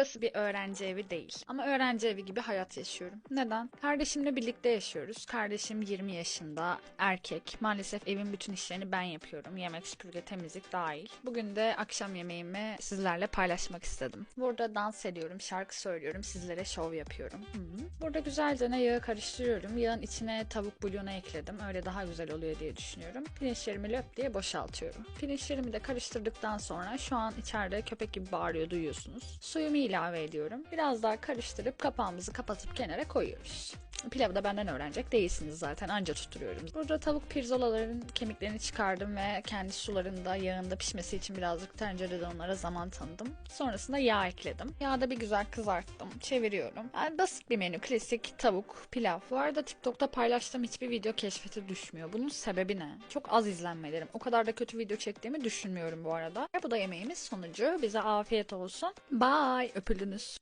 Burası bir öğrenci evi değil. Ama öğrenci evi gibi hayat yaşıyorum. Neden? Kardeşimle birlikte yaşıyoruz. Kardeşim 20 yaşında, erkek. Maalesef evin bütün işlerini ben yapıyorum. Yemek, süpürge, temizlik dahil. Bugün de akşam yemeğimi sizlerle paylaşmak istedim. Burada dans ediyorum, şarkı söylüyorum, sizlere şov yapıyorum. Burada güzelce ne yağı karıştırıyorum. Yağın içine tavuk bulyonu ekledim. Öyle daha güzel oluyor diye düşünüyorum. Pirinçlerimi löp diye boşaltıyorum. Pirinçlerimi de karıştırdıktan sonra şu an içeride köpek gibi bağırıyor duyuyorsunuz. Suyumu ilave ediyorum. Biraz daha karıştırıp kapağımızı kapatıp kenara koyuyoruz. Pilavı da benden öğrenecek değilsiniz zaten anca tutturuyorum. Burada tavuk pirzolaların kemiklerini çıkardım ve kendi sularında yağında pişmesi için birazcık tencerede onlara zaman tanıdım. Sonrasında yağ ekledim. Yağda bir güzel kızarttım. Çeviriyorum. Yani basit bir menü. Klasik tavuk, pilav. Bu arada TikTok'ta paylaştığım hiçbir video keşfete düşmüyor. Bunun sebebi ne? Çok az izlenmelerim. O kadar da kötü video çektiğimi düşünmüyorum bu arada. Bu da yemeğimiz sonucu. Bize afiyet olsun. Bye. Öpüldünüz.